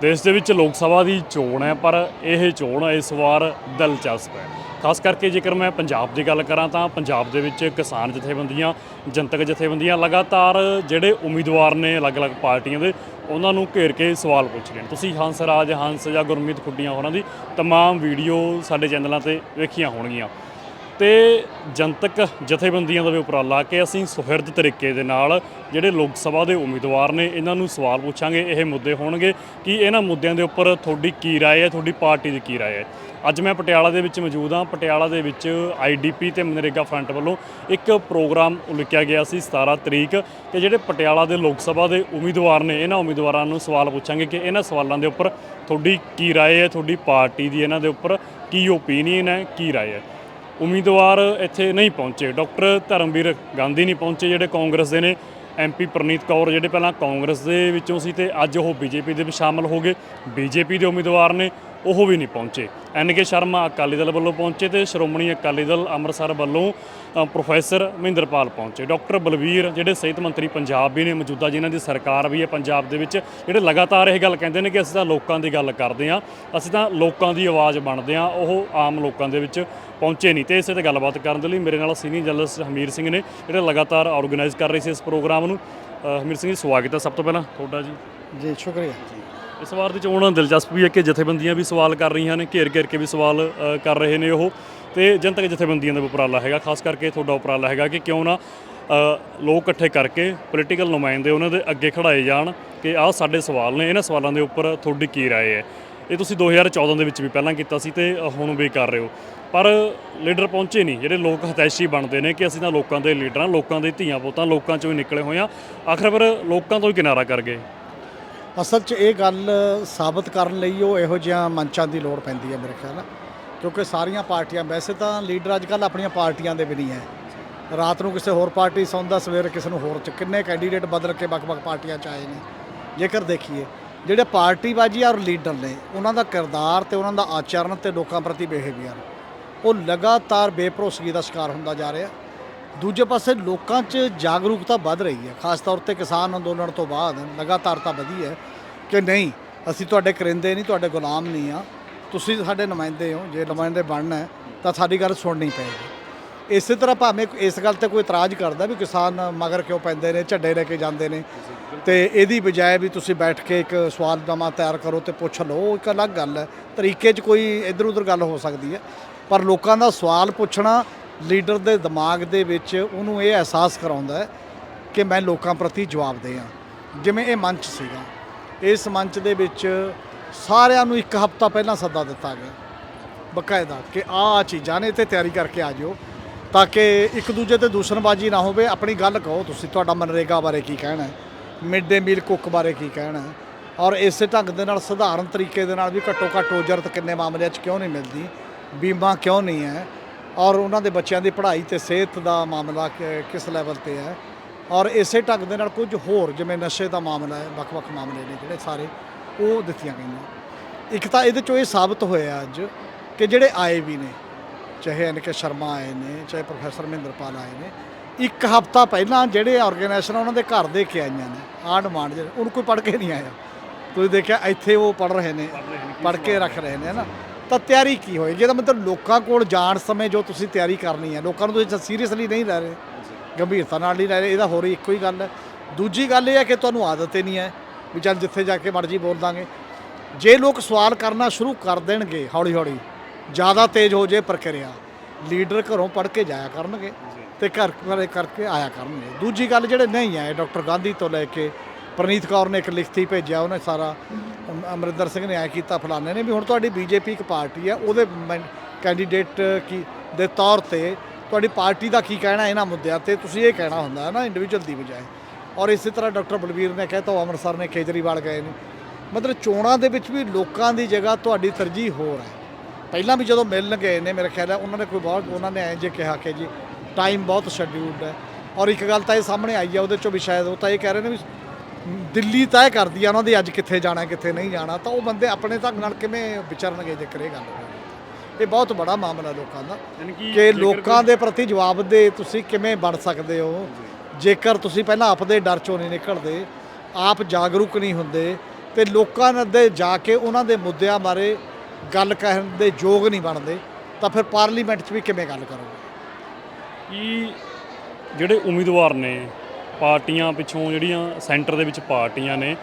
ਦੇਸ਼ ਦੇ ਵਿੱਚ ਲੋਕ ਸਭਾ ਦੀ ਚੋਣ ਹੈ ਪਰ ਇਹ ਚੋਣ ਇਸ ਵਾਰ ਦਿਲਚਸਪ ਹੈ ਖਾਸ ਕਰਕੇ ਜੇਕਰ ਮੈਂ ਪੰਜਾਬ ਦੀ ਗੱਲ ਕਰਾਂ ਤਾਂ ਪੰਜਾਬ ਦੇ ਵਿੱਚ ਕਿਸਾਨ ਜਥੇਬੰਦੀਆਂ ਜਨਤਕ ਜਥੇਬੰਦੀਆਂ ਲਗਾਤਾਰ ਜਿਹੜੇ ਉਮੀਦਵਾਰ ਨੇ ਅਲੱਗ-ਅਲੱਗ ਪਾਰਟੀਆਂ ਦੇ ਉਹਨਾਂ ਨੂੰ ਘੇਰ ਕੇ ਸਵਾਲ ਪੁੱਛ ਰਹੇ ਨੇ ਤੁਸੀਂ ਹੰਸ ਰਾਜ ਹੰਸ ਜਾਂ ਗੁਰਮੀਤ ਖੁੱਡੀਆਂ ਹੋਰਾਂ ਦੀ तमाम ਵੀਡੀਓ ਸਾਡੇ ਚੈਨਲਾਂ ਤੇ ਵੇਖੀਆਂ ਹੋਣਗੀਆਂ ਤੇ ਜਨਤਕ ਜਥੇਬੰਦੀਆਂ ਦਾ ਵੀ ਉਪਰਾਲਾ ਕਿ ਅਸੀਂ ਸੁਹਿਰਦ ਤਰੀਕੇ ਦੇ ਨਾਲ ਜਿਹੜੇ ਲੋਕ ਸਭਾ ਦੇ ਉਮੀਦਵਾਰ ਨੇ ਇਹਨਾਂ ਨੂੰ ਸਵਾਲ ਪੁੱਛਾਂਗੇ ਇਹ ਮੁੱਦੇ ਹੋਣਗੇ ਕਿ ਇਹਨਾਂ ਮੁੱਦਿਆਂ ਦੇ ਉੱਪਰ ਤੁਹਾਡੀ ਕੀ رائے ਹੈ ਤੁਹਾਡੀ ਪਾਰਟੀ ਦੀ ਕੀ رائے ਹੈ ਅੱਜ ਮੈਂ ਪਟਿਆਲਾ ਦੇ ਵਿੱਚ ਮੌਜੂਦ ਹਾਂ ਪਟਿਆਲਾ ਦੇ ਵਿੱਚ ਆਈਡੀਪੀ ਤੇ ਮਨਰੇਗਾ ਫਰੰਟ ਵੱਲੋਂ ਇੱਕ ਪ੍ਰੋਗਰਾਮ ਉਲੀਕਿਆ ਗਿਆ ਸੀ 17 ਤਰੀਕ ਕਿ ਜਿਹੜੇ ਪਟਿਆਲਾ ਦੇ ਲੋਕ ਸਭਾ ਦੇ ਉਮੀਦਵਾਰ ਨੇ ਇਹਨਾਂ ਉਮੀਦਵਾਰਾਂ ਨੂੰ ਸਵਾਲ ਪੁੱਛਾਂਗੇ ਕਿ ਇਹਨਾਂ ਸਵਾਲਾਂ ਦੇ ਉੱਪਰ ਤੁਹਾਡੀ ਕੀ رائے ਹੈ ਤੁਹਾਡੀ ਪਾਰਟੀ ਦੀ ਇਹਨਾਂ ਦੇ ਉੱਪਰ ਕੀ ਓਪੀਨੀਅਨ ਹੈ ਕੀ رائے ਹੈ ਉਮੀਦਵਾਰ ਇੱਥੇ ਨਹੀਂ ਪਹੁੰਚੇ। ਡਾਕਟਰ ਧਰਮਵੀਰ ਗਾਂਧੀ ਨਹੀਂ ਪਹੁੰਚੇ, ਜਿਹੜੇ ਕਾਂਗਰਸ ਦੇ ਨੇ। ਐਮਪੀ ਪ੍ਰਨੀਤ ਕੌਰ, ਜਿਹੜੇ ਪਹਿਲਾਂ ਕਾਂਗਰਸ ਦੇ ਵਿੱਚੋਂ ਸੀ ਤੇ ਅੱਜ ਉਹ ਬੀਜੇਪੀ ਦੇ ਵਿੱਚ ਸ਼ਾਮਲ ਹੋ ਗਏ। ਬੀਜੇਪੀ ਦੇ ਉਮੀਦਵਾਰ ਨੇ ਉਹ ਵੀ ਨਹੀਂ ਪਹੁੰਚੇ। ਐਨਕੇ ਸ਼ਰਮਾ ਅਕਾਲੀ ਦਲ ਵੱਲੋਂ ਪਹੁੰਚੇ ਤੇ ਸ਼੍ਰੋਮਣੀ ਅਕਾਲੀ ਦਲ ਅੰਮ੍ਰਿਤਸਰ ਵੱਲੋਂ ਪ੍ਰੋਫੈਸਰ ਮਹਿੰਦਰਪਾਲ ਪਹੁੰਚੇ। ਡਾਕਟਰ ਬਲਵੀਰ, ਜਿਹੜੇ ਸਿਹਤ ਮੰਤਰੀ ਪੰਜਾਬ ਵੀ ਨੇ, ਮੌਜੂਦਾ ਜਿਨ੍ਹਾਂ ਦੀ ਸਰਕਾਰ ਵੀ ਹੈ ਪੰਜਾਬ ਦੇ ਵਿੱਚ, ਜਿਹੜੇ ਲਗਾਤਾਰ ਇਹ ਗੱਲ ਕਹਿੰਦੇ ਨੇ ਕਿ ਅਸੀਂ ਤਾਂ ਲੋਕਾਂ ਦੀ ਗੱਲ ਕਰਦੇ ਹਾਂ, ਅਸੀਂ ਤਾਂ ਲੋਕਾਂ ਦੀ ਆਵਾਜ਼ ਬਣਦੇ ਹਾਂ, ਉਹ ਆਮ ਲੋਕਾਂ ਦੇ ਵਿੱਚ ਪਹੁੰਚੇ ਨਹੀਂ। ਤੇ ਇਸੇ ਤੇ ਗੱਲਬਾਤ ਕਰਨ ਦੇ ਲਈ ਮੇਰੇ ਨਾਲ ਸੀਨੀਅਰ ਜਰਨਲਿਸਟ ਹਮੀਰ ਸਿੰਘ ਨੇ, ਜਿਹੜੇ ਲਗਾਤਾਰ ਆਰਗੇਨਾਈਜ਼ ਕਰ ਰਹੇ ਸੀ ਇਸ ਪ੍ਰੋਗਰਾਮ ਨੂੰ। ਹਮੀਰ ਸਿੰਘ ਜੀ, ਸਵਾਗਤ ਹੈ ਸਭ ਤੋਂ ਪਹਿਲਾਂ। ਤੁਹਾਡਾ ਜੀ। ਜੀ, ਸ਼ੁਕਰੀਆ ਇਸ ਵਾਰ ਦੀ ਚੋਣ ਦਿਲਚਸਪ ਵੀ ਹੈ ਕਿ ਜਥੇਬੰਦੀਆਂ ਵੀ ਸਵਾਲ ਕਰ ਰਹੀਆਂ ਨੇ ਘੇਰ ਘੇਰ ਕੇ ਵੀ ਸਵਾਲ ਅ, ਕਰ ਰਹੇ ਨੇ ਉਹ ਤੇ ਜਨਤਕ ਜਥੇਬੰਦੀਆਂ ਦਾ ਵੀ ਉਪਰਾਲਾ ਹੈਗਾ ਖਾਸ ਕਰਕੇ ਤੁਹਾਡਾ ਉਪਰਾਲਾ ਹੈਗਾ ਕਿ ਕਿਉਂ ਨਾ ਅ, ਲੋਕ ਇਕੱਠੇ ਕਰਕੇ ਪੋਲੀਟੀਕਲ ਨੁਮਾਇੰਦੇ ਉਹਨਾਂ ਦੇ ਅੱਗੇ ਖੜਾਏ ਜਾਣ ਕਿ ਆਹ ਸਾਡੇ ਸਵਾਲ ਨੇ ਇਹਨਾਂ ਸਵਾਲਾਂ ਦੇ ਉੱਪਰ ਤੁਹਾਡੀ ਕੀ رائے ਹੈ ਇਹ ਤੁਸੀਂ 2014 ਦੇ ਵਿੱਚ ਵੀ ਪਹਿਲਾਂ ਕੀਤਾ ਸੀ ਤੇ ਹੁਣ ਵੀ ਕਰ ਰਹੇ ਹੋ ਪਰ ਲੀਡਰ ਪਹੁੰਚੇ ਨਹੀਂ ਜਿਹੜੇ ਲੋਕ ਹਤੈਸ਼ੀ ਬਣਦੇ ਨੇ ਕਿ ਅਸੀਂ ਤਾਂ ਲੋਕਾਂ ਦੇ ਲੀਡਰਾਂ ਲੋਕਾਂ ਦੇ ਧੀਆਂ ਪੁੱਤਾਂ ਲੋਕਾਂ ਚੋਂ ਹੀ ਨਿਕਲੇ ਹੋਏ ਆ ਆਖਰ ਫਿਰ ਲੋਕਾਂ ਤੋਂ ਹੀ ਕਿਨਾਰਾ ਕਰ ਗਏ ਅਸਲ 'ਚ ਇਹ ਗੱਲ ਸਾਬਤ ਕਰਨ ਲਈ ਉਹ ਇਹੋ ਜਿਹੀਆਂ ਮੰਚਾਂ ਦੀ ਲੋੜ ਪੈਂਦੀ ਹੈ ਮੇਰੇ ਖਿਆਲ ਨਾਲ। ਕਿਉਂਕਿ ਸਾਰੀਆਂ ਪਾਰਟੀਆਂ, ਵੈਸੇ ਤਾਂ ਲੀਡਰ ਅੱਜ ਕੱਲ ਆਪਣੀਆਂ ਪਾਰਟੀਆਂ ਦੇ ਵੀ ਨਹੀਂ ਹੈ। ਰਾਤ ਨੂੰ ਕਿਸੇ ਹੋਰ ਪਾਰਟੀ ਸੌਂਦਾ, ਸਵੇਰ ਕਿਸੇ ਨੂੰ ਹੋਰ, ਚ ਕਿੰਨੇ ਕੈਂਡੀਡੇਟ ਬਦਲ ਕੇ ਵੱਖ-ਵੱਖ ਪਾਰਟੀਆਂ ਚ ਆਏ ਨੇ। ਜੇਕਰ ਦੇਖੀਏ, ਜਿਹੜੇ ਪਾਰਟੀਬਾਜੀ ਔਰ ਲੀਡਰ ਨੇ, ਉਹਨਾਂ ਦਾ ਕਿਰਦਾਰ ਤੇ ਉਹਨਾਂ ਦਾ ਆਚਰਣ ਤੇ ਲੋਕਾਂ ਪ੍ਰਤੀ ਬਿਹੇਵੀਅਰ ਉਹ ਲਗਾਤਾਰ ਬੇਭਰੋਸਗੀ ਦਾ ਸ਼ਿਕਾਰ ਹੁੰਦਾ ਜਾ ਰਿਹਾ। ਦੂਜੇ ਪਾਸੇ ਲੋਕਾਂ 'ਚ ਜਾਗਰੂਕਤਾ ਵੱਧ ਰਹੀ ਹੈ, ਖਾਸ ਤੌਰ ਤੇ ਕਿਸਾਨ ਅੰਦੋਲਨ ਤੋਂ ਬਾਅਦ ਲਗਾਤਾਰਤਾ ਵਧੀ ਹੈ ਕਿ ਨਹੀਂ, ਅਸੀਂ ਤੁਹਾਡੇ ਕਰਿੰਦੇ ਨਹੀਂ, ਤੁਹਾਡੇ ਗੁਲਾਮ ਨਹੀਂ ਆ ਤੁਸੀਂ ਸਾਡੇ ਨੁਮਾਇੰਦੇ ਹੋ, ਜੇ ਨੁਮਾਇੰਦੇ ਬਣਨਾ ਹੈ ਤਾਂ ਸਾਡੀ ਗੱਲ ਸੁਣਨੀ ਪਏਗੀ। ਇਸੇ ਤਰ੍ਹਾਂ ਭਾਵੇਂ ਇਸ ਗੱਲ ਤੇ ਕੋਈ ਇਤਰਾਜ਼ ਕਰਦਾ ਵੀ ਕਿਸਾਨ ਮਗਰ ਕਿਉਂ ਪੈਂਦੇ ਨੇ, ਝੱਡੇ ਲੈ ਕੇ ਜਾਂਦੇ ਨੇ ਤੇ ਇਹਦੀ ਬਜਾਏ ਵੀ ਤੁਸੀਂ ਬੈਠ ਕੇ ਇੱਕ ਸਵਾਲਨਾਮਾ ਤਿਆਰ ਕਰੋ ਤੇ ਪੁੱਛ ਲਓ ਉਹ ਇੱਕ ਅਲੱਗ ਗੱਲ ਹੈ, ਤਰੀਕੇ 'ਚ ਕੋਈ ਇਧਰ ਉਧਰ ਗੱਲ ਹੋ ਸਕਦੀ ਹੈ। ਪਰ ਲੋਕਾਂ ਦਾ ਸਵਾਲ ਪੁੱਛਣਾ ਲੀਡਰ ਦੇ ਦਿਮਾਗ ਦੇ ਵਿੱਚ ਉਹਨੂੰ ਇਹ ਅਹਿਸਾਸ ਕਰਾਉਂਦਾ ਹੈ ਕਿ ਮੈਂ ਲੋਕਾਂ ਪ੍ਰਤੀ ਜਵਾਬਦੇਹ ਹਾਂ ਜਿਵੇਂ ਇਹ ਮੰਚ ਸੀਗਾ। ਇਸ ਮੰਚ ਦੇ ਵਿੱਚ ਸਾਰਿਆਂ ਨੂੰ ਇੱਕ ਹਫ਼ਤਾ ਪਹਿਲਾਂ ਸੱਦਾ ਦਿੱਤਾ ਗਿਆ। ਬਕਾਇਦਾ ਕਿ ਆਹ ਆਹ ਚੀਜ਼ਾਂ ਨੇ ਤੇ ਤਿਆਰੀ ਕਰਕੇ ਆ ਜਿਓ ਤਾਂ ਕਿ ਇੱਕ ਦੂਜੇ ਤੇ ਦੂਸ਼ਣਬਾਜ਼ੀ ਨਾ ਹੋਵੇ। ਆਪਣੀ ਗੱਲ ਕਹੋ ਤੁਸੀਂ, ਤੁਹਾਡਾ ਮਨਰੇਗਾ ਬਾਰੇ ਕੀ ਕਹਿਣਾ ਹੈ? ਮਿਡ ਡੇ ਮੀਲ ਕੁੱਕ ਬਾਰੇ ਕੀ ਕਹਿਣਾ ਹੈ? ਔਰ ਇਸੇ ਢੰਗ ਦੇ ਨਾਲ, ਸਧਾਰਨ ਤਰੀਕੇ ਦੇ ਨਾਲ ਵੀ ਘੱਟੋ ਘੱਟ ਉਜਰਤ ਕਿੰਨੇ ਮਾਮਲਿਆਂ 'ਚ ਕਿਉਂ ਨਹੀਂ ਮਿਲਦੀ? ਬੀਮਾ ਕਿਉਂ ਨਹੀਂ ਹੈ? ਔਰ ਉਹਨਾਂ ਦੇ ਬੱਚਿਆਂ ਦੀ ਪੜ੍ਹਾਈ ਤੇ ਸਿਹਤ ਦਾ ਮਾਮਲਾ ਕਿਸ ਲੈਵਲ ਤੇ ਹੈ। ਔਰ ਇਸੇ ਢੰਗ ਦੇ ਨਾਲ ਕੁਝ ਹੋਰ, ਜਿਵੇਂ ਨਸ਼ੇ ਦਾ ਮਾਮਲਾ ਹੈ, ਵੱਖ-ਵੱਖ ਮਾਮਲੇ ਨੇ ਜਿਹੜੇ ਸਾਰੇ ਉਹ ਦਿੱਤੀਆਂ ਗਈਆਂ। ਇੱਕ ਤਾਂ ਇਹਦੇ ਚੋਂ ਇਹ ਸਾਬਤ ਹੋਇਆ ਅੱਜ ਕਿ ਜਿਹੜੇ ਆਏ ਵੀ ਨੇ, ਚਾਹੇ ਐਨ ਕੇ ਸ਼ਰਮਾ ਆਏ ਨੇ, ਚਾਹੇ ਪ੍ਰੋਫੈਸਰ ਮਹਿੰਦਰਪਾਲ ਆਏ ਨੇ, ਇੱਕ ਹਫਤਾ ਪਹਿਲਾਂ ਜਿਹੜੇ ਆਰਗੇਨਾਈਜੇਸ਼ਨ ਉਹਨਾਂ ਦੇ ਘਰ ਦੇ ਕੇ ਆਈਆਂ ਨੇ ਆਹ ਡਿਮਾਂਡ ਜਿਹੜੇ, ਉਹਨੂੰ ਕੋਈ ਪੜ੍ਹ ਕੇ ਨਹੀਂ ਆਇਆ। ਤੁਸੀਂ ਦੇਖਿਆ ਇੱਥੇ ਉਹ ਪੜ੍ਹ ਰਹੇ ਨੇ, ਪੜ੍ਹ ਕੇ ਰੱਖ ਰਹੇ ਨੇ ਨਾ? ਤਾਂ ਤਿਆਰੀ ਕੀ ਹੋਏਗੀ ਇਹਦਾ ਮਤਲਬ ਲੋਕਾਂ ਕੋਲ ਜਾਣ ਸਮੇਂ ਜੋ ਤੁਸੀਂ ਤਿਆਰੀ ਕਰਨੀ ਹੈ, ਲੋਕਾਂ ਨੂੰ ਤੁਸੀਂ ਸੀਰੀਅਸਲੀ ਨਹੀਂ ਲੈ ਰਹੇ, ਗੰਭੀਰਤਾ ਨਾਲ ਨਹੀਂ ਲੈ ਰਹੇ, ਇਹਦਾ ਹੋਰ ਹੀ ਇੱਕੋ ਹੀ ਗੱਲ ਹੈ। ਦੂਜੀ ਗੱਲ ਇਹ ਹੈ ਕਿ ਤੁਹਾਨੂੰ ਆਦਤ ਹੀ ਨਹੀਂ ਹੈ ਵੀ ਚੱਲ ਜਿੱਥੇ ਜਾ ਕੇ ਮਰਜ਼ੀ ਬੋਲ ਦਾਂਗੇ। ਜੇ ਲੋਕ ਸਵਾਲ ਕਰਨਾ ਸ਼ੁਰੂ ਕਰ ਦੇਣਗੇ ਹੌਲੀ ਹੌਲੀ ਜ਼ਿਆਦਾ ਤੇਜ਼ ਹੋ ਜੇ ਪ੍ਰਕਿਰਿਆ, ਲੀਡਰ ਘਰੋਂ ਪੜ ਕੇ ਜਾਇਆ ਕਰਨਗੇ ਤੇ ਘਰ ਘਰੇ ਕਰਕੇ ਆਇਆ ਕਰਨਗੇ। ਦੂਜੀ ਗੱਲ ਜਿਹੜੇ ਨਹੀਂ ਆਏ, ਡਾਕਟਰ ਗਾਂਧੀ ਤੋਂ ਲੈ ਕੇ ਪ੍ਰਨੀਤ ਕੌਰ ਨੇ ਇੱਕ ਲਿਖਤੀ ਭੇਜਿਆ, ਉਹਨੇ ਸਾਰਾ ਅਮਰਿੰਦਰ ਸਿੰਘ ਨੇ ਆਇਆ ਕੀਤਾ, ਫਲਾਣੇ ਨੇ ਵੀ ਹੁਣ ਤੁਹਾਡੀ ਬੀਜੇਪੀ ਇੱਕ ਪਾਰਟੀ ਹੈ, ਉਹਦੇ ਕੈਂਡੀਡੇਟ ਕੀ, ਦੇ ਤੌਰ ਤੇ ਤੁਹਾਡੀ ਪਾਰਟੀ ਦਾ ਕੀ ਕਹਿਣਾ ਇਹਨਾਂ ਮੁੱਦਿਆਂ ਤੇ? ਤੁਸੀਂ ਇਹ ਕਹਿਣਾ ਹੁੰਦਾ ਹੈ ਨਾ ਇੰਡੀਵਿਜੂਅਲ ਦੀ ਬਜਾਏ। ਔਰ ਇਸੇ ਤਰ੍ਹਾਂ ਡਾਕਟਰ ਬਲਬੀਰ ਨੇ ਕਹਿਤਾ ਉਹ ਅੰਮ੍ਰਿਤਸਰ ਨੇ ਕੇਜਰੀਵਾਲ ਗਏ ਨੇ। ਮਤਲਬ ਚੋਣਾਂ ਦੇ ਵਿੱਚ ਵੀ ਲੋਕਾਂ ਦੀ ਜਗ੍ਹਾ ਤੁਹਾਡੀ ਤਰਜੀਹ ਹੋਰ ਹੈ। ਪਹਿਲਾਂ ਵੀ ਜਦੋਂ ਮਿਲਣ ਗਏ ਨੇ, ਮੇਰੇ ਖਿਆਲ ਹੈ ਉਹਨਾਂ ਨੇ ਕੋਈ ਬਹੁਤ, ਉਹਨਾਂ ਨੇ ਐਂ ਜੇ ਕਿਹਾ ਕਿ ਜੀ ਟਾਈਮ ਬਹੁਤ ਸ਼ਡਿਊਲਡ ਹੈ। ਔਰ ਇੱਕ ਗੱਲ ਤਾਂ ਇਹ ਸਾਹਮਣੇ ਆਈ ਹੈ, ਉਹਦੇ ਚੋਂ ਵੀ ਸ਼ਾਇਦ ਉਹ ਤਾਂ ਇਹ ਕਹਿ ਰਹੇ ਨੇ ਵੀ ਦਿੱਲੀ ਤੈਅ ਕਰਦੀ ਆ ਉਹਨਾਂ ਦੀ ਅੱਜ ਕਿੱਥੇ ਜਾਣਾ ਕਿੱਥੇ ਨਹੀਂ ਜਾਣਾ ਤਾਂ ਉਹ ਬੰਦੇ ਆਪਣੇ ਢੰਗ ਨਾਲ ਕਿਵੇਂ ਵਿਚਰਨਗੇ ਜੇਕਰ ਇਹ ਗੱਲ ਹੋਵੇ। ਇਹ ਬਹੁਤ ਬੜਾ ਮਾਮਲਾ ਲੋਕਾਂ ਦਾ ਯਾਨੀ ਕਿ ਕਿ ਲੋਕਾਂ ਦੇ ਪ੍ਰਤੀ ਜਵਾਬ ਦੇ ਤੁਸੀਂ ਕਿਵੇਂ ਬਣ ਸਕਦੇ ਹੋ? ਜੇਕਰ ਤੁਸੀਂ ਪਹਿਲਾਂ ਆਪਦੇ ਡਰ ਚੋਂ ਨਹੀਂ ਨਿਕਲਦੇ ਆਪ ਜਾਗਰੂਕ ਨਹੀਂ ਹੁੰਦੇ ਤੇ ਲੋਕਾਂ ਦੇ ਜਾ ਕੇ ਉਹਨਾਂ ਦੇ ਮੁੱਦਿਆਂ ਬਾਰੇ ਗੱਲ ਕਹਿਣ ਦੇ ਯੋਗ ਨਹੀਂ ਬਣਦੇ ਤਾਂ ਫਿਰ ਪਾਰਲੀਮੈਂਟ 'ਚ ਵੀ ਕਿਵੇਂ ਗੱਲ ਕਰੋਗੇ? ਕਿ ਜਿਹੜੇ ਉਮੀਦਵਾਰ ਨੇ ਪਾਰਟੀਆਂ ਪਿੱਛੋਂ ਜਿਹੜੀਆਂ ਸੈਂਟਰ ਦੇ ਵਿੱਚ ਪਾਰਟੀਆਂ ਨੇ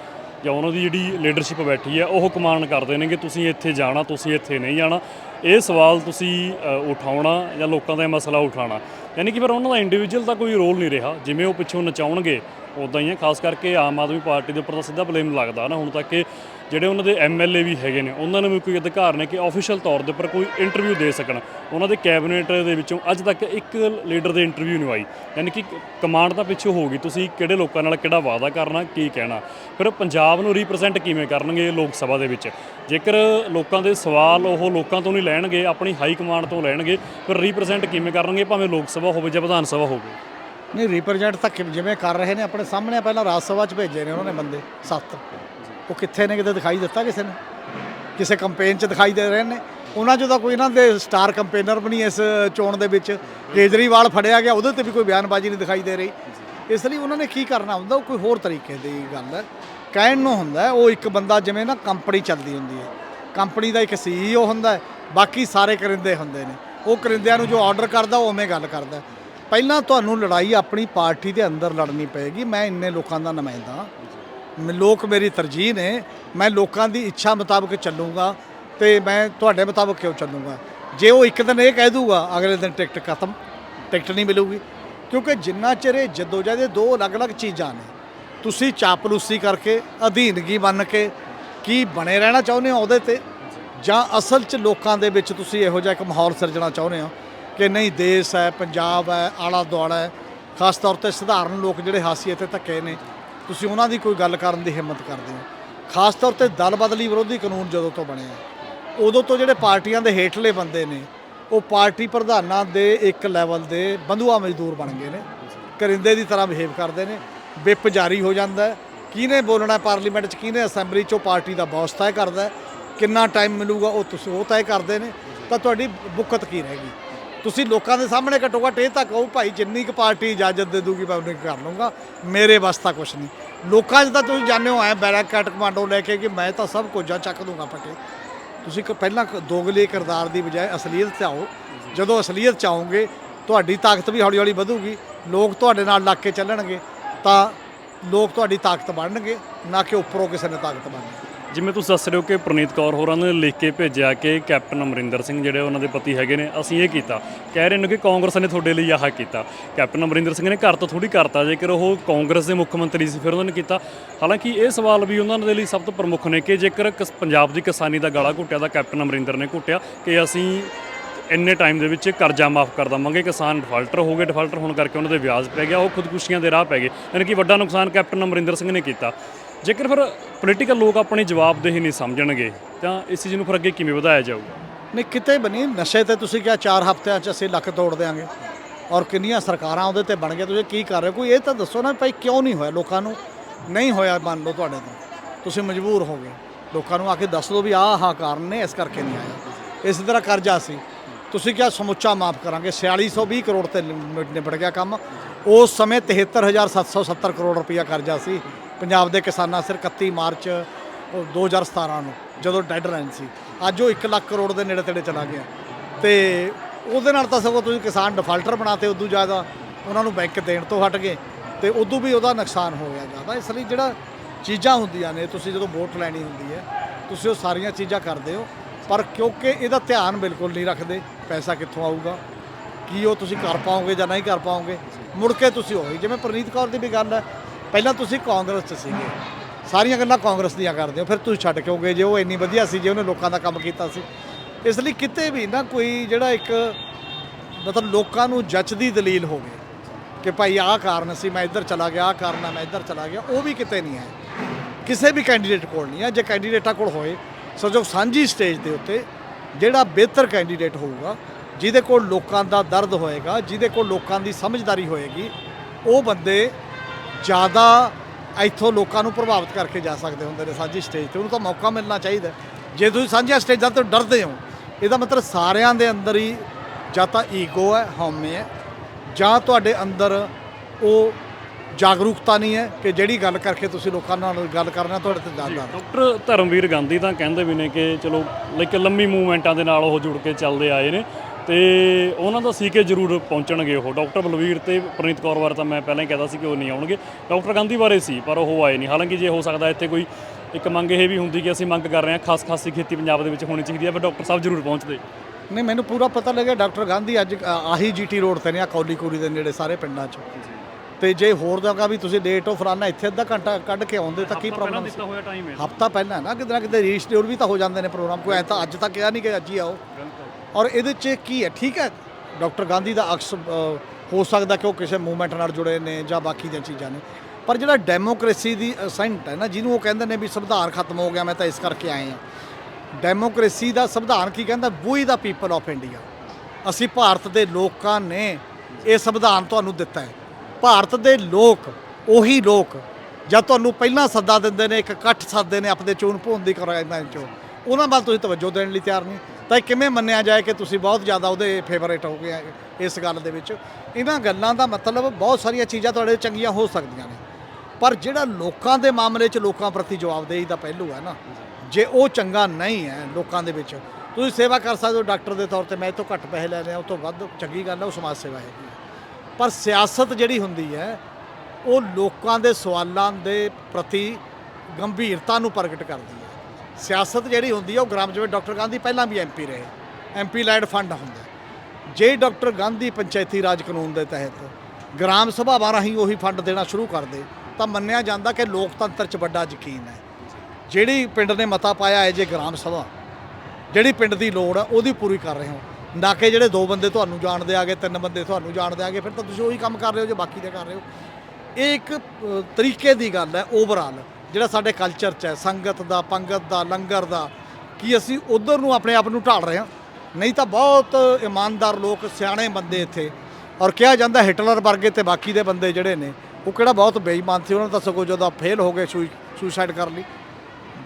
ਜਾਂ ਉਹਨਾਂ ਦੀ ਜਿਹੜੀ ਲੀਡਰਸ਼ਿਪ ਬੈਠੀ ਹੈ ਉਹ ਕਮਾਂਡ ਕਰਦੇ ਨੇ ਕਿ ਤੁਸੀਂ ਇੱਥੇ ਜਾਣਾ, ਤੁਸੀਂ ਇੱਥੇ ਨਹੀਂ ਜਾਣਾ। ਇਹ ਸਵਾਲ ਤੁਸੀਂ ਉਠਾਉਣਾ ਜਾਂ ਲੋਕਾਂ ਦਾ ਇਹ ਮਸਲਾ ਉਠਾਉਣਾ। ਯਾਨੀ ਕਿ ਫਿਰ ਉਹਨਾਂ ਦਾ ਇੰਡੀਵਿਜੂਅਲ ਦਾ ਕੋਈ ਰੋਲ ਨਹੀਂ ਰਿਹਾ। ਜਿਵੇਂ ਉਹ ਪਿੱਛੋਂ ਨਚਾਉਣਗੇ ਉਦਾਂ ਹੀ ਹੈ ਖਾਸ ਕਰਕੇ ਆਮ ਆਦਮੀ ਪਾਰਟੀ ਦੇ ਉੱਪਰ ਤਾਂ ਸਿੱਧਾ ਬਲੇਮ ਲੱਗਦਾ ਨਾ। ਹੁਣ ਤੱਕ ਕਿ ਜਿਹੜੇ ਉਹਨਾਂ ਦੇ ਐਮਐਲਏ ਵੀ ਹੈਗੇ ਨੇ, ਉਹਨਾਂ ਨੂੰ ਵੀ ਕੋਈ ਅਧਿਕਾਰ ਨੇ ਕਿ ਆਫੀਸ਼ੀਅਲ ਤੌਰ ਦੇ ਉੱਪਰ ਕੋਈ ਇੰਟਰਵਿਊ ਦੇ ਸਕਣ। ਉਹਨਾਂ ਦੇ ਕੈਬਨਿਟ ਦੇ ਵਿੱਚੋਂ ਅੱਜ ਤੱਕ ਇੱਕ ਲੀਡਰ ਦੇ ਇੰਟਰਵਿਊ ਨਹੀਂ ਆਈ। ਯਾਨੀ ਕਿ ਕਮਾਂਡ ਤਾਂ ਪਿੱਛੇ ਹੋਊਗੀ ਤੁਸੀਂ ਕਿਹੜੇ ਲੋਕਾਂ ਨਾਲ ਕਿਹੜਾ ਵਾਅਦਾ ਕਰਨਾ, ਕੀ ਕਹਿਣਾ। ਫਿਰ ਪੰਜਾਬ ਨੂੰ ਰਿਪਰੈਜ਼ੈਂਟ ਕਿਵੇਂ ਕਰਨਗੇ ਲੋਕ ਸਭਾ ਦੇ ਵਿੱਚ? ਜੇਕਰ ਲੋਕਾਂ ਦੇ ਸਵਾਲ ਉਹ ਲੋਕਾਂ ਤੋਂ ਨਹੀਂ ਲੈਣਗੇ, ਆਪਣੀ ਹਾਈ ਕਮਾਂਡ ਤੋਂ ਲੈਣਗੇ, ਫਿਰ ਰਿਪਰੈਜ਼ੈਂਟ ਕਿਵੇਂ ਕਰਨਗੇ, ਭਾਵੇਂ ਲੋਕ ਸਭਾ ਹੋਵੇ ਜਾਂ ਵਿਧਾਨ ਸਭਾ ਹੋਵੇ? ਨਹੀਂ ਰਿਪਰੈਜ਼ੈਂਟ ਤਾਂ ਕਿ- ਜਿਵੇਂ ਕਰ ਰਹੇ ਨੇ, ਆਪਣੇ ਸਾਹਮਣੇ ਪਹਿਲਾਂ ਰਾਜ ਸਭਾ 'ਚ ਭੇਜੇ ਨੇ ਉਹਨਾਂ ਨੇ ਬੰਦੇ, ਸੱਤ। ਉਹ ਕਿੱਥੇ ਨੇ ਕਿਤੇ ਦਿਖਾਈ ਦਿੱਤਾ ਕਿਸੇ ਨੇ? ਕਿਸੇ ਕੰਪੇਨ 'ਚ ਦਿਖਾਈ ਦੇ ਰਹੇ ਨੇ? ਉਹਨਾਂ 'ਚੋਂ ਤਾਂ ਕੋਈ ਇਹਨਾਂ ਦੇ ਸਟਾਰ ਕੰਪੇਨਰ ਵੀ ਨਹੀਂ ਇਸ ਚੋਣ ਦੇ ਵਿੱਚ। ਕੇਜਰੀਵਾਲ ਫੜਿਆ ਗਿਆ, ਉਹਦੇ ਤੇ ਵੀ ਕੋਈ ਬਿਆਨਬਾਜ਼ੀ ਨਹੀਂ ਦਿਖਾਈ ਦੇ ਰਹੀ। ਇਸ ਲਈ ਉਹਨਾਂ ਨੇ ਕੀ ਕਰਨਾ ਹੁੰਦਾ? ਉਹ ਕੋਈ ਹੋਰ ਤਰੀਕੇ ਦੀ ਗੱਲ ਹੈ। ਕਹਿਣ ਨੂੰ ਹੁੰਦਾ ਉਹ ਇੱਕ ਬੰਦਾ ਜਿਵੇਂ ਨਾ ਕੰਪਨੀ ਚੱਲਦੀ ਹੁੰਦੀ ਹੈ। ਕੰਪਨੀ ਦਾ ਇੱਕ ਸੀਈਓ ਹੁੰਦਾ ਬਾਕੀ ਸਾਰੇ ਕਰਿੰਦੇ ਹੁੰਦੇ ਨੇ। ਉਹ ਕਰਿੰਦਿਆਂ ਨੂੰ ਜੋ ਆਰਡਰ ਕਰਦਾ, ਉਹ ਉਵੇਂ ਗੱਲ ਕਰਦਾ। ਪਹਿਲਾਂ ਤੁਹਾਨੂੰ ਲੜਾਈ ਆਪਣੀ ਪਾਰਟੀ ਦੇ ਅੰਦਰ ਲੜਨੀ ਪਏਗੀ। ਮੈਂ ਇੰਨੇ ਲੋਕਾਂ ਦਾ ਨੁਮਾਇੰਦਾ ਹਾਂ। ਲੋਕ ਮੇਰੀ ਤਰਜੀਹ ਨੇ। ਮੈਂ ਲੋਕਾਂ ਦੀ ਇੱਛਾ ਮੁਤਾਬਕ ਚੱਲੂਗਾ ਤੇ ਮੈਂ ਤੁਹਾਡੇ ਮੁਤਾਬਕ ਕਿਉਂ ਚੱਲੂਗਾ? ਜੇ ਉਹ ਇੱਕ ਦਿਨ ਇਹ ਕਹਿ ਦੂਗਾ, ਅਗਲੇ ਦਿਨ ਟਿਕਟ ਖਤਮ, ਟਿਕਟ ਨਹੀਂ ਮਿਲੂਗੀ। ਕਿਉਂਕਿ ਜਿੰਨਾ ਚਿਰ ਇਹ ਜਦੋਜਹਿਦ ਇਹ ਦੋ ਅਲੱਗ-ਅਲੱਗ ਚੀਜ਼ਾਂ ਨੇ, ਤੁਸੀਂ ਚਾਪਲੂਸੀ ਕਰਕੇ ਅਧੀਨਗੀ ਬਣ ਕੇ ਕੀ ਬਣੇ ਰਹਿਣਾ ਚਾਹੁੰਦੇ ਹੋ ਉਹਦੇ ਤੇ? ਜਾਂ ਅਸਲ 'ਚ ਲੋਕਾਂ ਦੇ ਵਿੱਚ ਤੁਸੀਂ ਇਹੋ ਜਿਹਾ ਇੱਕ ਮਾਹੌਲ ਸਿਰਜਣਾ ਚਾਹੁੰਦੇ ਹੋ ਕਿ ਨਹੀਂ, ਦੇਸ਼ ਹੈ, ਪੰਜਾਬ ਹੈ ਆਲਾ ਦੁਆਲਾ ਹੈ, ਖਾਸ ਤੌਰ ਤੇ ਸਧਾਰਨ ਲੋਕ ਜਿਹੜੇ ਹਾਸੀਏ ਤੇ ਧੱਕੇ ਨੇ ਤੁਸੀਂ ਉਹਨਾਂ ਦੀ ਕੋਈ ਗੱਲ ਕਰਨ ਦੀ ਹਿੰਮਤ ਕਰਦੇ ਹੋ। ਖਾਸ ਤੌਰ ਤੇ ਦਲ ਬਦਲੀ ਵਿਰੋਧੀ ਕਾਨੂੰਨ ਜਦੋਂ ਤੋਂ ਬਣਿਆ ਉਦੋਂ ਤੋਂ ਜਿਹੜੇ ਪਾਰਟੀਆਂ ਦੇ ਹੇਠਲੇ ਬੰਦੇ ਨੇ, ਉਹ ਪਾਰਟੀ ਪ੍ਰਧਾਨਾਂ ਦੇ ਇੱਕ ਲੈਵਲ ਦੇ ਬੰਧੂਆ ਮਜ਼ਦੂਰ ਬਣ ਗਏ ਨੇ। ਕਰਿੰਦੇ ਦੀ ਤਰ੍ਹਾਂ ਬਿਹੇਵ ਕਰਦੇ ਨੇ। ਵਿਪ ਜਾਰੀ ਹੋ ਜਾਂਦਾ ਕਿਹਨੇ ਬੋਲਣਾ ਪਾਰਲੀਮੈਂਟ 'ਚ? ਕਿਹਨੇ ਅਸੈਂਬਲੀ 'ਚੋਂ ਪਾਰਟੀ ਦਾ ਬੌਸ ਤੈਅ ਕਰਦਾ ਕਿੰਨਾ ਟਾਈਮ ਮਿਲੂਗਾ? ਉਹ ਤੁਸੀਂ ਉਹ ਤੈਅ ਕਰਦੇ ਨੇ। ਤਾਂ ਤੁਹਾਡੀ ਬੁੱਕਤ ਕੀ ਰਹੇਗੀ? ਤੁਸੀਂ ਲੋਕਾਂ ਦੇ ਸਾਹਮਣੇ ਘੱਟੋ ਘੱਟ ਇਹ ਤਾਂ ਕਹੋ ਭਾਈ, ਜਿੰਨੀ ਕੁ ਪਾਰਟੀ ਇਜਾਜ਼ਤ ਦੇ ਦੂਗੀ ਮੈਂ ਉਨੀ ਕੁ ਕਰ ਲੂੰਗਾ ਮੇਰੇ ਵੱਸ ਤਾਂ ਕੁਛ ਨਹੀਂ। ਲੋਕਾਂ 'ਚ ਤਾਂ ਤੁਸੀਂ ਜਾਣਦੇ ਹੋ, ਐ ਬੈਰਾਕਟ ਕਮਾਂਡੋ ਲੈ ਕੇ ਕਿ ਮੈਂ ਤਾਂ ਸਭ ਕੁਝਾਂ ਚੱਕ ਦੂੰਗਾ ਪੱਟੇ ਤੁਸੀਂ ਕ- ਪਹਿਲਾਂ ਕ- ਦੋਗਲੇ ਕਿਰਦਾਰ ਦੀ ਬਜਾਏ ਅਸਲੀਅਤ 'ਚ ਆਓ। ਜਦੋਂ ਅਸਲੀਅਤ 'ਚ ਆਓਗੇ, ਤੁਹਾਡੀ ਤਾਕਤ ਵੀ ਹੌਲੀ ਹੌਲੀ ਵਧੂਗੀ। ਲੋਕ ਤੁਹਾਡੇ ਨਾਲ ਲੱਗ ਕੇ ਚੱਲਣਗੇ, ਤਾਂ ਲੋਕ ਤੁਹਾਡੀ ਤਾਕਤ ਬਣਨਗੇ, ਨਾ ਕਿ ਉੱਪਰੋਂ ਕਿਸੇ ਨੇ ਤਾਕਤ ਬਣਨੀ। ਜਿਵੇਂ ਤੁਸੀਂ ਦੱਸ ਰਹੇ ਹੋ ਕਿ ਪ੍ਰਨੀਤ ਕੌਰ ਹੋਰਾਂ ਨੇ ਲਿਖ ਕੇ ਭੇਜਿਆ ਕਿ ਕੈਪਟਨ ਅਮਰਿੰਦਰ ਸਿੰਘ ਜਿਹੜੇ ਉਹਨਾਂ ਦੇ ਪਤੀ ਹੈਗੇ ਨੇ, ਅਸੀਂ ਇਹ ਕੀਤਾ। ਕਹਿ ਰਹੇ ਨੇ ਕਿ ਕਾਂਗਰਸ ਨੇ ਤੁਹਾਡੇ ਲਈ ਆਹ ਕੀਤਾ। ਕੈਪਟਨ ਅਮਰਿੰਦਰ ਸਿੰਘ ਨੇ ਘਰ ਤੋਂ ਥੋੜੀ ਕਰਤਾ, ਜੇਕਰ ਉਹ ਕਾਂਗਰਸ ਦੇ ਮੁੱਖ ਮੰਤਰੀ ਸੀ, ਫਿਰ ਉਹਨਾਂ ਨੇ ਕੀਤਾ। ਹਾਲਾਂਕਿ ਇਹ ਸਵਾਲ ਵੀ ਉਹਨਾਂ ਦੇ ਲਈ ਸਭ ਤੋਂ ਪ੍ਰਮੁੱਖ ਨੇ ਕਿ ਜੇਕਰ ਕਿਸ- ਪੰਜਾਬ ਦੀ ਕਿਸਾਨੀ ਦਾ ਗਾਲਾ ਘੁੱਟਿਆ ਤਾਂ ਕੈਪਟਨ ਅਮਰਿੰਦਰ ਨੇ ਘੁੱਟਿਆ ਕਿ ਅਸੀਂ ਇੰਨੇ ਟਾਈਮ ਦੇ ਵਿੱਚ ਕਰਜ਼ਾ ਮਾਫ ਕਰ ਦਵਾਂਗੇ, ਕਿਸਾਨ ਡਿਫਾਲਟਰ ਹੋ ਗਏ, ਡਿਫਾਲਟਰ ਹੋਣ ਕਰਕੇ ਉਹਨਾਂ ਦੇ ਵਿਆਜ ਪੈ ਗਿਆ, ਉਹ ਖੁਦਕੁਸ਼ੀਆਂ ਦੇ ਰਾਹ ਪੈ ਗਏ। ਯਾਨੀ ਕਿ ਵੱਡਾ ਨੁਕਸਾਨ ਕੈਪਟਨ ਅਮਰਿੰਦਰ ਸਿੰਘ ਨੇ ਕੀਤਾ। ਜੇਕਰ ਫਿਰ ਪੋਲੀਟੀਕਲ ਲੋਕ ਆਪਣੀ ਜਵਾਬਦੇਹੀ ਨਹੀਂ ਸਮਝਣਗੇ, ਤਾਂ ਇਸ ਚੀਜ਼ ਨੂੰ ਫਿਰ ਅੱਗੇ ਕਿਵੇਂ ਵਧਾਇਆ ਜਾਊਗਾ? ਨਹੀਂ, ਕਿਤੇ ਬਣੀ ਨਸ਼ੇ ਤੇ ਤੁਸੀਂ ਕਿਹਾ 4 ਹਫ਼ਤਿਆਂ 'ਚ ਅਸੀਂ ਲੱਖ ਤੋੜ ਦੇਾਂਗੇ ਔਰ ਕਿੰਨੀਆਂ ਸਰਕਾਰਾਂ ਉਹਦੇ ਤੇ ਬਣ ਗਏ ਤੁਸੀਂ ਕੀ ਕਰ ਰਹੇ ਹੋ? ਕੋਈ ਇਹ ਤਾਂ ਦੱਸੋ ਨਾ ਭਾਈ, ਕਿਉਂ ਨਹੀਂ ਹੋਇਆ? ਲੋਕਾਂ ਨੂੰ ਨਹੀਂ ਹੋਇਆ, ਮੰਨ ਲਓ ਤੁਹਾਡੇ ਤੋਂ। ਤੁਸੀਂ ਮਜਬੂਰ ਹੋ ਗਏ। ਲੋਕਾਂ ਨੂੰ ਆ ਕੇ ਦੱਸ ਦਿਓ ਵੀ ਆਹ ਆਹ ਕਾਰਨ ਨੇ, ਇਸ ਕਰਕੇ ਨਹੀਂ ਆਇਆ। ਇਸੇ ਤਰ੍ਹਾਂ ਕਰਜ਼ਾ ਸੀ। ਤੁਸੀਂ ਕਿਹਾ ਸਮੁੱਚਾ ਮਾਫ ਕਰਾਂਗੇ 4620 ਕਰੋੜ ਤੇ ਨਿਬੜ ਗਿਆ ਕੰਮ। ਉਸ ਸਮੇਂ 73770 ਕਰੋੜ ਰੁਪਇਆ ਕਰਜ਼ਾ ਸੀ। ਪੰਜਾਬ ਦੇ ਕਿਸਾਨਾਂ ਸਿਰ 31 ਮਾਰਚ, ਉਹ 2017 ਨੂੰ, ਜਦੋਂ ਡੈਡਲਾਈਨ ਸੀ। ਅੱਜ ਉਹ 1 ਲੱਖ ਕਰੋੜ ਦੇ ਨੇੜੇ ਤੇੜੇ ਚਲਾ ਗਿਆ। ਤੇ ਉਹਦੇ ਨਾਲ ਤਾਂ ਸਗੋਂ ਤੁਸੀਂ ਕਿਸਾਨ ਡਿਫਾਲਟਰ ਬਣਾਤੇ, ਉਦੋਂ ਜ਼ਿਆਦਾ ਉਹਨਾਂ ਨੂੰ ਬੈਂਕ ਦੇਣ ਤੋਂ ਹਟ ਗਏ। ਤੇ ਉਦੋਂ ਵੀ ਉਹਦਾ ਨੁਕਸਾਨ ਹੋ ਗਿਆ ਜ਼ਿਆਦਾ। ਇਸ ਲਈ ਜਿਹੜਾ ਚੀਜ਼ਾਂ ਹੁੰਦੀਆਂ ਨੇ, ਤੁਸੀਂ ਜਦੋਂ ਵੋਟ ਲੈਣੀ ਹੁੰਦੀ ਹੈ, ਤੁਸੀਂ ਉਹ ਸਾਰੀਆਂ ਚੀਜ਼ਾਂ ਕਰਦੇ ਹੋ। ਪਰ ਕਿਉਂਕਿ ਇਹਦਾ ਧਿਆਨ ਬਿਲਕੁਲ ਨਹੀਂ ਰੱਖਦੇ, ਪੈਸਾ ਕਿੱਥੋਂ ਆਊਗਾ? ਕੀ ਉਹ ਤੁਸੀਂ ਕਰ ਪਾਓਗੇ ਜਾਂ ਨਹੀਂ ਕਰ ਪਾਓਗੇ? ਮੁੜ ਕੇ ਤੁਸੀਂ ਹੋਈ ਜਿਵੇਂ ਪ੍ਰਨੀਤ ਕੌਰ ਦੀ ਵੀ ਗੱਲ ਹੈ ਪਹਿਲਾਂ ਤੁਸੀਂ ਕਾਂਗਰਸ 'ਚ ਸੀਗੇ। ਸਾਰੀਆਂ ਗੱਲਾਂ ਕਾਂਗਰਸ ਦੀਆਂ ਕਰਦੇ ਹੋ, ਫਿਰ ਤੁਸੀਂ ਛੱਡ ਕੇ ਹੋਗੇ ਜੇ ਉਹ ਇੰਨੀ ਵਧੀਆ ਸੀ ਜੇ ਉਹਨੇ ਲੋਕਾਂ ਦਾ ਕੰਮ ਕੀਤਾ ਸੀ। ਇਸ ਲਈ ਕਿਤੇ ਵੀ ਨਾ ਕੋਈ ਜਿਹੜਾ ਇੱਕ ਮਤਲਬ ਲੋਕਾਂ ਨੂੰ ਜੱਚਦੀ ਦਲੀਲ ਹੋਵੇ ਕਿ ਭਾਈ ਆਹ ਕਾਰਨ ਸੀ, ਮੈਂ ਇੱਧਰ ਚਲਾ ਗਿਆ, ਆਹ ਕਾਰਨ ਆ, ਮੈਂ ਇੱਧਰ ਚਲਾ ਗਿਆ, ਉਹ ਵੀ ਕਿਤੇ ਨਹੀਂ ਹੈ। ਕਿਸੇ ਵੀ ਕੈਂਡੀਡੇਟ ਕੋਲ ਨਹੀਂ ਹੈ। ਜੇ ਕੈਂਡੀਡੇਟਾਂ ਕੋਲ ਹੋਏ, ਸੋ ਸਾਂਝੀ ਸਟੇਜ ਦੇ ਉੱਤੇ ਜਿਹੜਾ ਬਿਹਤਰ ਕੈਂਡੀਡੇਟ ਹੋਊਗਾ, ਜਿਹਦੇ ਕੋਲ ਲੋਕਾਂ ਦਾ ਦਰਦ ਹੋਏਗਾ, ਜਿਹਦੇ ਕੋਲ ਲੋਕਾਂ ਦੀ ਸਮਝਦਾਰੀ ਹੋਏਗੀ, ਉਹ ਬੰਦੇ ਜ਼ਿਆਦਾ ਇੱਥੋਂ ਲੋਕਾਂ ਨੂੰ ਪ੍ਰਭਾਵਿਤ ਕਰਕੇ ਜਾ ਸਕਦੇ ਹੁੰਦੇ ਨੇ ਸਾਂਝੀ ਸਟੇਜ ਤੇ। ਉਹਨੂੰ ਤਾਂ ਮੌਕਾ ਮਿਲਣਾ ਚਾਹੀਦਾ ਜੇ ਤੁਸੀਂ ਸਾਂਝੀਆਂ ਸਟੇਜਾਂ ਤੋਂ ਡਰਦੇ ਹੋ ਇਹਦਾ ਮਤਲਬ ਸਾਰਿਆਂ ਦੇ ਅੰਦਰ ਹੀ ਜਾਂ ਤਾਂ ਈਗੋ ਹੈ ਹਉਮੈ ਹੈ ਜਾਂ ਤੁਹਾਡੇ ਅੰਦਰ ਉਹ ਜਾਗਰੂਕਤਾ ਨਹੀਂ ਹੈ ਕਿ ਜਿਹੜੀ ਗੱਲ ਕਰਕੇ ਤੁਸੀਂ ਲੋਕਾਂ ਨਾਲ ਗੱਲ ਕਰਨਾ ਤੁਹਾਡੇ ਤੇ ਜ਼ਿਆਦਾ ਡਾਕਟਰ ਧਰਮਵੀਰ ਗਾਂਧੀ ਤਾਂ ਕਹਿੰਦੇ ਵੀ ਨੇ ਕਿ ਚਲੋ ਲਾਈਕ ਲੰਮੀ ਮੂਵਮੈਂਟਾਂ ਦੇ ਨਾਲ ਉਹ ਜੁੜ ਕੇ ਚੱਲਦੇ ਆਏ ਨੇ। ਤੇ ਉਹਨਾਂ ਦਾ ਸੀ ਕਿ ਜ਼ਰੂਰ ਪਹੁੰਚਣਗੇ ਉਹ ਡਾਕਟਰ ਬਲਵੀਰ ਤੇ ਪ੍ਰਨੀਤ ਕੌਰ ਬਾਰੇ ਤਾਂ ਮੈਂ ਪਹਿਲਾਂ ਹੀ ਕਹਿਦਾ ਸੀ ਕਿ ਉਹ ਨਹੀਂ ਆਉਣਗੇ। ਡਾਕਟਰ ਗਾਂਧੀ ਬਾਰੇ ਸੀ ਪਰ ਉਹ ਆਏ ਨਹੀਂ। ਹਾਲਾਂਕਿ ਜੇ ਹੋ ਸਕਦਾ ਇੱਥੇ ਕੋਈ ਇੱਕ ਮੰਗ ਇਹ ਵੀ ਹੁੰਦੀ ਕਿ ਅਸੀਂ ਮੰਗ ਕਰ ਰਹੇ ਹਾਂ ਖਾਸ ਖਾਸੀ ਖੇਤੀ ਪੰਜਾਬ ਦੇ ਵਿੱਚ ਹੋਣੀ ਚਾਹੀਦੀ ਹੈ ਪਰ ਡਾਕਟਰ ਸਾਹਿਬ ਜ਼ਰੂਰ ਪਹੁੰਚਦੇ। ਨਹੀਂ ਮੈਨੂੰ ਪੂਰਾ ਪਤਾ ਲੱਗਿਆ ਡਾਕਟਰ ਗਾਂਧੀ ਅੱਜ ਆਹੀ ਜੀਟੀ ਰੋਡ ਤੇ ਨੇ ਆ ਕੌਲੀ ਕੂਰੀ ਦੇ ਨੇੜੇ ਸਾਰੇ ਪਿੰਡਾਂ 'ਚ। ਤੇ ਜੇ ਹੋਰ ਜਗ੍ਹਾ ਵੀ ਤੁਸੀਂ ਲੇਟ ਹੋ ਫਲਾਨਾ ਇੱਥੇ ਅੱਧਾ ਘੰਟਾ ਕੱਢ ਕੇ ਆਉਂਦੇ ਤਾਂ ਕੀ ਪ੍ਰੋਬਲਮ ਦਿੱਤਾ ਹੋਇਆ ਟਾਈਮ ਹੈ ਹਫਤਾ ਪਹਿਲਾਂ ਨਾ ਕਿਤੇ ਨਾ ਕਿਤੇ ਰੀਸ਼ਡਿਊਲ ਵੀ ਤਾਂ ਹੋ ਜਾਂਦੇ ਨੇ ਪ੍ਰੋਗਰਾਮ ਕੋਈ ਐ ਤਾਂ ਅੱਜ ਤੱਕ ਕਿਹਾ ਨਹੀਂ ਕਿ ਅੱਜ ਹੀ ਆਓ। ਔਰ ਇਹਦੇ 'ਚ ਕੀ ਹੈ? ਠੀਕ ਹੈ, ਡਾਕਟਰ ਗਾਂਧੀ ਦਾ ਅਕਸ ਹੋ ਸਕਦਾ ਕਿ ਉਹ ਕਿਸੇ ਮੂਵਮੈਂਟ ਨਾਲ ਜੁੜੇ ਨੇ ਜਾਂ ਬਾਕੀ ਦੀਆਂ ਚੀਜ਼ਾਂ ਨੇ। ਪਰ ਜਿਹੜਾ ਡੈਮੋਕ੍ਰੇਸੀ ਦੀ ਅਸੈਂਟ ਹੈ ਨਾ, ਜਿਹਨੂੰ ਉਹ ਕਹਿੰਦੇ ਨੇ ਵੀ ਸੰਵਿਧਾਨ ਖਤਮ ਹੋ ਗਿਆ, ਮੈਂ ਤਾਂ ਇਸ ਕਰਕੇ ਆਏ ਹਾਂ। ਡੈਮੋਕ੍ਰੇਸੀ ਦਾ ਸੰਵਿਧਾਨ ਕੀ ਕਹਿੰਦਾ? We the people of India ਅਸੀਂ ਭਾਰਤ ਦੇ ਲੋਕਾਂ ਨੇ ਇਹ ਸੰਵਿਧਾਨ ਤੁਹਾਨੂੰ ਦਿੱਤਾ ਹੈ। ਭਾਰਤ ਦੇ ਲੋਕ, ਉਹੀ ਲੋਕ ਜਦ ਤੁਹਾਨੂੰ ਪਹਿਲਾਂ ਸੱਦਾ ਦਿੰਦੇ ਨੇ, ਇੱਕ ਇਕੱਠ ਸੱਦਦੇ ਨੇ, ਆਪਣੇ ਚੋਣ ਭੋਣ ਦੀ ਕਰਾਇਦਾਂ ਚੋਂ ਉਹਨਾਂ ਵੱਲ ਤੁਸੀਂ ਤਵੱਜੋ ਦੇਣ ਲਈ ਤਿਆਰ ਨਹੀਂ। ਤਾਂ ਇਹ ਕਿਵੇਂ ਮੰਨਿਆ ਜਾਏ ਕਿ ਤੁਸੀਂ ਬਹੁਤ ਜ਼ਿਆਦਾ ਉਹਦੇ ਫੇਵਰੇਟ ਹੋ ਗਏ ਆ ਇਸ ਗੱਲ ਦੇ ਵਿੱਚ? ਇਹਨਾਂ ਗੱਲਾਂ ਦਾ ਮਤਲਬ ਬਹੁਤ ਸਾਰੀਆਂ ਚੀਜ਼ਾਂ ਤੁਹਾਡੇ ਚੰਗੀਆਂ ਹੋ ਸਕਦੀਆਂ ਨੇ। ਪਰ ਜਿਹੜਾ ਲੋਕਾਂ ਦੇ ਮਾਮਲੇ 'ਚ ਲੋਕਾਂ ਪ੍ਰਤੀ ਜਵਾਬਦੇਹੀ ਦਾ ਪਹਿਲੂ ਹੈ ਨਾ, ਜੇ ਉਹ ਚੰਗਾ ਨਹੀਂ ਹੈ ਲੋਕਾਂ ਦੇ ਵਿੱਚ, ਤੁਸੀਂ ਸੇਵਾ ਕਰ ਸਕਦੇ ਹੋ ਡਾਕਟਰ ਦੇ ਤੌਰ ਤੇ, ਮੈਂ ਇਹ ਤੋਂ ਘੱਟ ਪੈਸੇ ਲੈ ਰਿਹਾ, ਉਹ ਤੋਂ ਵੱਧ ਚੰਗੀ ਗੱਲ ਹੈ, ਉਹ ਸਮਾਜ ਸੇਵਾ ਹੈਗੀ ਹੈ। ਪਰ ਸਿਆਸਤ ਜਿਹੜੀ ਹੁੰਦੀ ਹੈ, ਉਹ ਲੋਕਾਂ ਦੇ ਸਵਾਲਾਂ ਦੇ ਪ੍ਰਤੀ ਗੰਭੀਰਤਾ ਨੂੰ ਪ੍ਰਗਟ ਕਰਦੀ ਹੈ। ਸਿਆਸਤ ਜਿਹੜੀ ਹੁੰਦੀ ਹੈ ਉਹ ਗ੍ਰਾਮ ਜਿਵੇਂ ਡਾਕਟਰ ਗਾਂਧੀ ਪਹਿਲਾਂ ਵੀ ਐਮਪੀ ਰਹੇ ਐਮਪੀ ਲੈਡ ਫੰਡ ਹੁੰਦਾ। ਜੇ ਡਾਕਟਰ ਗਾਂਧੀ ਪੰਚਾਇਤੀ ਰਾਜ ਕਾਨੂੰਨ ਦੇ ਤਹਿਤ ਗ੍ਰਾਮ ਸਭਾਵਾਂ ਰਾਹੀਂ ਉਹੀ ਫੰਡ ਦੇਣਾ ਸ਼ੁਰੂ ਕਰਦੇ ਤਾਂ ਮੰਨਿਆ ਜਾਂਦਾ ਕਿ ਲੋਕਤੰਤਰ 'ਚ ਵੱਡਾ ਯਕੀਨ ਹੈ। ਜਿਹੜੀ ਪਿੰਡ ਨੇ ਮਤਾ ਪਾਇਆ ਹੈ ਜੇ ਗ੍ਰਾਮ ਸਭਾ, ਜਿਹੜੀ ਪਿੰਡ ਦੀ ਲੋੜ ਹੈ, ਉਹਦੀ ਪੂਰੀ ਕਰ ਰਹੇ ਹੋ। ਨਾ ਕਿ ਜਿਹੜੇ ਦੋ ਬੰਦੇ ਤੁਹਾਨੂੰ ਜਾਣਦੇ ਆਗੇ ਤਿੰਨ ਬੰਦੇ ਤੁਹਾਨੂੰ ਜਾਣਦੇ ਆਗੇ ਫਿਰ ਤਾਂ ਤੁਸੀਂ ਉਹੀ ਕੰਮ ਕਰ ਰਹੇ ਹੋ, ਜੋ ਬਾਕੀ ਦੇ ਕਰ ਰਹੇ ਹੋ। ਇਹ ਇੱਕ ਤਰੀਕੇ ਦੀ ਗੱਲ ਹੈ ਓਵਰਆਲ ਜਿਹੜਾ ਸਾਡੇ ਕਲਚਰ 'ਚ ਹੈ, ਸੰਗਤ ਦਾ, ਪੰਗਤ ਦਾ, ਲੰਗਰ ਦਾ, ਕੀ ਅਸੀਂ ਉਧਰ ਨੂੰ ਆਪਣੇ ਆਪ ਨੂੰ ਢਾਲ ਰਹੇ ਹਾਂ? ਨਹੀਂ ਤਾਂ ਬਹੁਤ ਇਮਾਨਦਾਰ ਲੋਕ, ਸਿਆਣੇ ਬੰਦੇ ਇੱਥੇ। ਔਰ ਕਿਹਾ ਜਾਂਦਾ ਹਿਟਲਰ ਵਰਗੇ ਤੇ ਬਾਕੀ ਦੇ ਬੰਦੇ ਜਿਹੜੇ ਨੇ, ਉਹ ਕਿਹੜਾ ਬਹੁਤ ਬੇਈਮਾਨ ਸੀ, ਉਹਨਾਂ ਦਾ ਸਗੋਂ ਜਦੋਂ ਫੇਲ ਹੋ ਗਏ ਸੁਸਾਈਡ ਕਰ ਲਈ।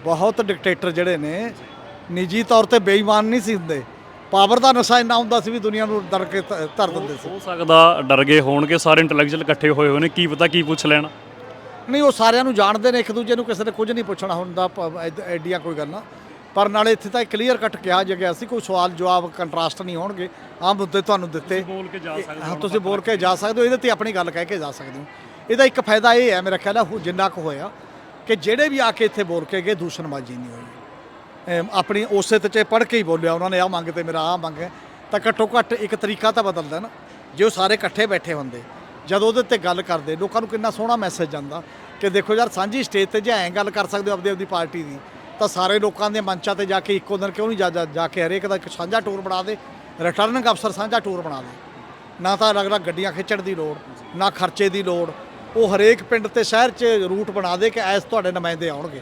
ਬਹੁਤ ਡਿਕਟੇਟਰ ਜਿਹੜੇ ਨੇ, ਨਿੱਜੀ ਤੌਰ ਤੇ ਬੇਈਮਾਨ ਨਹੀਂ ਸੀ ਹੁੰਦੇ। ਪਾਵਰ ਦਾ ਨਸ਼ਾ ਇੰਨਾ ਹੁੰਦਾ ਸੀ ਵੀ ਦੁਨੀਆ ਨੂੰ ਡਰ ਕੇ ਧ- ਧਰ ਦਿੰਦੇ ਸੀ। ਹੋ ਸਕਦਾ ਡਰ ਗਏ ਹੋਣਗੇ, ਸਾਰੇ ਇੰਟੈਲੈਕਚੁਅਲ ਇਕੱਠੇ ਹੋਏ ਹੋਏ ਨੇ, ਕੀ ਪਤਾ ਕੀ ਪੁੱਛ ਲੈਣ। ਨਹੀਂ ਉਹ ਸਾਰਿਆਂ ਨੂੰ ਜਾਣਦੇ ਨੇ ਇੱਕ ਦੂਜੇ ਨੂੰ ਕਿਸੇ ਨੇ ਕੁਝ ਨਹੀਂ ਪੁੱਛਣਾ ਹੁੰਦਾ ਐਡੀਆਂ ਕੋਈ ਗੱਲਾਂ ਪਰ ਨਾਲੇ ਇੱਥੇ ਤਾਂ ਕਲੀਅਰ ਕੱਟ ਕਿਹਾ ਗਿਆ ਸੀ ਕੋਈ ਸਵਾਲ ਜਵਾਬ ਕੰਟਰਾਸਟ ਨਹੀਂ ਹੋਣਗੇ। ਆਹ ਮੁੱਦੇ ਤੁਹਾਨੂੰ ਦਿੱਤੇ। ਬੋਲ ਕੇ ਜਾ ਸਕਦੇ ਹਾਂ ਤੁਸੀਂ ਬੋਲ ਕੇ ਜਾ ਸਕਦੇ ਹੋ ਇਹਦੇ ਤੇ ਆਪਣੀ ਗੱਲ ਕਹਿ ਕੇ ਜਾ ਸਕਦੇ ਹੋ। ਇਹਦਾ ਇੱਕ ਫਾਇਦਾ ਇਹ ਹੈ ਮੇਰਾ ਖਿਆਲ ਹੈ ਉਹ ਜਿੰਨਾ ਕੁ ਹੋਇਆ ਕਿ ਜਿਹੜੇ ਵੀ ਆ ਕੇ ਇੱਥੇ ਬੋਲ ਕੇ ਗਏ ਦੂਸ਼ਣਬਾਜ਼ੀ ਨਹੀਂ ਹੋਈ। ਆਪਣੀ ਉਸੇ ਤੇ ਚ ਪੜ੍ਹ ਕੇ ਹੀ ਬੋਲਿਆ ਉਹਨਾਂ ਨੇ ਆਹ ਮੰਗ ਤੇ ਮੇਰਾ ਆਹ ਮੰਗ ਹੈ। ਤਾਂ ਘੱਟੋ ਘੱਟ ਇੱਕ ਤਰੀਕਾ ਤਾਂ ਬਦਲਦਾ ਨਾ ਜੇ ਉਹ ਸਾਰੇ ਇਕੱਠੇ ਬੈਠੇ ਹੁੰਦੇ। ਜਦੋਂ ਉਹਦੇ ਤੇ ਗੱਲ ਕਰਦੇ, ਲੋਕਾਂ ਨੂੰ ਕਿੰਨਾ ਸੋਹਣਾ ਮੈਸੇਜ ਜਾਂਦਾ ਕਿ ਦੇਖੋ ਯਾਰ ਸਾਂਝੀ ਸਟੇਜ ਤੇ ਜੇ ਐਂ ਗੱਲ ਕਰ ਸਕਦੇ ਹੋ ਆਪਦੀ ਆਪਦੀ ਪਾਰਟੀ ਦੀ, ਤਾਂ ਸਾਰੇ ਲੋਕਾਂ ਦੇ ਮੰਚਾਂ ਤੇ ਜਾ ਕੇ ਇੱਕੋ ਦਿਨ ਕਿਉਂ ਨਹੀਂ ਜਾ ਜਾ- ਕੇ ਹਰੇਕ ਦਾ ਇੱਕ ਸਾਂਝਾ ਟੂਰ ਬਣਾ ਦੇ ਰਿਟਰਨਿੰਗ ਅਫਸਰ ਸਾਂਝਾ ਟੂਰ ਬਣਾ ਦੇ। ਨਾ ਤਾਂ ਅਲੱਗ-ਅਲੱਗ ਗੱਡੀਆਂ ਖਿੱਚਣ ਦੀ ਲੋੜ, ਨਾ ਖਰਚੇ ਦੀ ਲੋੜ, ਉਹ ਹਰੇਕ ਪਿੰਡ ਤੇ ਸ਼ਹਿਰ 'ਚ ਰੂਟ ਬਣਾ ਦੇ ਕਿ ਐਸ ਤੁਹਾਡੇ ਨੁਮਾਇੰਦੇ ਆਉਣਗੇ।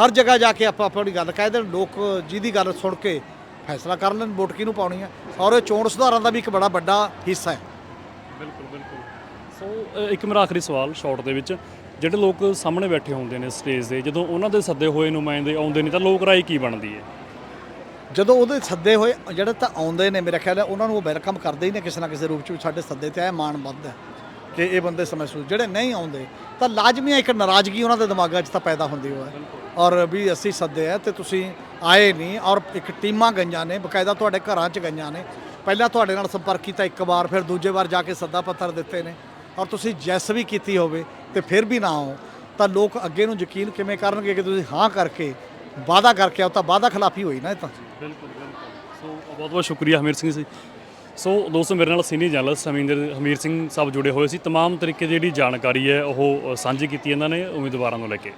ਹਰ ਜਗ੍ਹਾ ਜਾ ਕੇ ਆਪਾਂ ਆਪਣੀ ਗੱਲ ਕਹਿ ਦੇਣ, ਲੋਕ ਜਿਹਦੀ ਗੱਲ ਸੁਣ ਕੇ ਫੈਸਲਾ ਕਰ ਲੈਣ, ਵੋਟ ਕਿਹਨੂੰ ਪਾਉਣੀ ਹੈ? ਔਰ ਇਹ ਚੋਣ ਸੁਧਾਰਾਂ ਦਾ ਵੀ ਇੱਕ ਬੜਾ ਵੱਡਾ ਹਿੱਸਾ ਹੈ। ਬਿਲਕੁਲ ਬਿਲਕੁਲ। ਸੋ ਅ, ਇੱਕ ਮੇਰਾ ਆਖਰੀ ਸਵਾਲ ਸ਼ਾਰਟ ਦੇ ਵਿੱਚ ਜਿਹੜੇ ਲੋਕ ਸਾਹਮਣੇ ਬੈਠੇ ਹੁੰਦੇ ਨੇ ਸਟੇਜ ਦੇ ਜਦੋਂ ਉਹਨਾਂ ਦੇ ਸੱਦੇ ਹੋਏ ਨੁਮਾਇੰਦੇ ਆਉਂਦੇ ਨੇ ਤਾਂ ਲੋਕ ਰਾਏ ਕੀ ਬਣਦੀ ਹੈ? ਜਦੋਂ ਉਹਦੇ ਸੱਦੇ ਹੋਏ ਜਿਹੜੇ ਤਾਂ ਆਉਂਦੇ ਨੇ ਮੇਰਾ ਖਿਆਲ ਹੈ ਉਹਨਾਂ ਨੂੰ ਉਹ ਵੈਲਕਮ ਕਰਦੇ ਹੀ ਨੇ ਕਿਸੇ ਨਾ ਕਿਸੇ ਰੂਪ 'ਚ ਵੀ ਸਾਡੇ ਸੱਦੇ ਤੇ ਆਏ ਮਾਣ ਵੱਧ ਹੈ ਕਿ ਇਹ ਬੰਦੇ ਸਮਝੂ ਜਿਹੜੇ ਨਹੀਂ ਆਉਂਦੇ ਤਾਂ ਲਾਜ਼ਮੀ ਇੱਕ ਨਾਰਾਜ਼ਗੀ ਉਹਨਾਂ ਦੇ ਦਿਮਾਗਾਂ 'ਚ ਤਾਂ ਪੈਦਾ ਹੁੰਦੀ ਹੋਇਆ ਔਰ ਵੀ ਅਸੀਂ ਸੱਦੇ ਆ ਤੇ ਤੁਸੀਂ ਆਏ ਨਹੀਂ ਔਰ ਇੱਕ ਟੀਮਾਂ ਗਈਆਂ ਨੇ ਬਕਾਇਦਾ ਤੁਹਾਡੇ ਘਰਾਂ 'ਚ ਗਈਆਂ ਨੇ। ਪਹਿਲਾਂ ਤੁਹਾਡੇ ਨਾਲ ਸੰਪਰਕ ਕੀਤਾ ਇੱਕ ਵਾਰ ਫਿਰ ਦੂਜੇ ਵਾਰ ਜਾ ਕੇ ਸੱਦਾ ਪੱਤਰ ਦਿੱਤੇ ਨੇ। ਔਰ ਤੁਸੀਂ ਜੈਸ ਵੀ ਕੀਤੀ ਹੋਵੇ ਤੇ ਫਿਰ ਵੀ ਨਾ ਆਓ ਤਾਂ ਲੋਕ ਅੱਗੇ ਨੂੰ ਯਕੀਨ ਕਿਵੇਂ ਕਰਨਗੇ ਕਿ ਤੁਸੀਂ ਹਾਂ ਕਰਕੇ ਵਾਅਦਾ ਕਰਕੇ ਆਓ ਤਾਂ ਵਾਅਦਾ ਖਿਲਾਫੀ ਹੋਈ ਨਾ ਇਹ ਤਾਂ ਬਿਲਕੁਲ ਬਿਲਕੁਲ ਸੋ ਬਹੁਤ ਬਹੁਤ ਸ਼ੁਕਰੀਆ ਹਮੀਰ ਸਿੰਘ ਜੀ ਸੋ ਦੋਸਤੋ ਮੇਰੇ ਨਾਲ ਸੀਨੀਅਰ ਜਰਨਲਿਸਟ ਹਮਿੰਦਰ ਹਮੀਰ ਸਿੰਘ ਸਾਹਿਬ ਜੁੜੇ ਹੋਏ ਸੀ तमाम ਤਰੀਕੇ ਦੀ ਜਿਹੜੀ ਜਾਣਕਾਰੀ ਹੈ ਉਹ ਅ, ਸਾਂਝੀ ਕੀਤੀ ਇਹਨਾਂ ਨੇ ਉਮੀਦਵਾਰਾਂ ਨੂੰ ਲੈ ਕੇ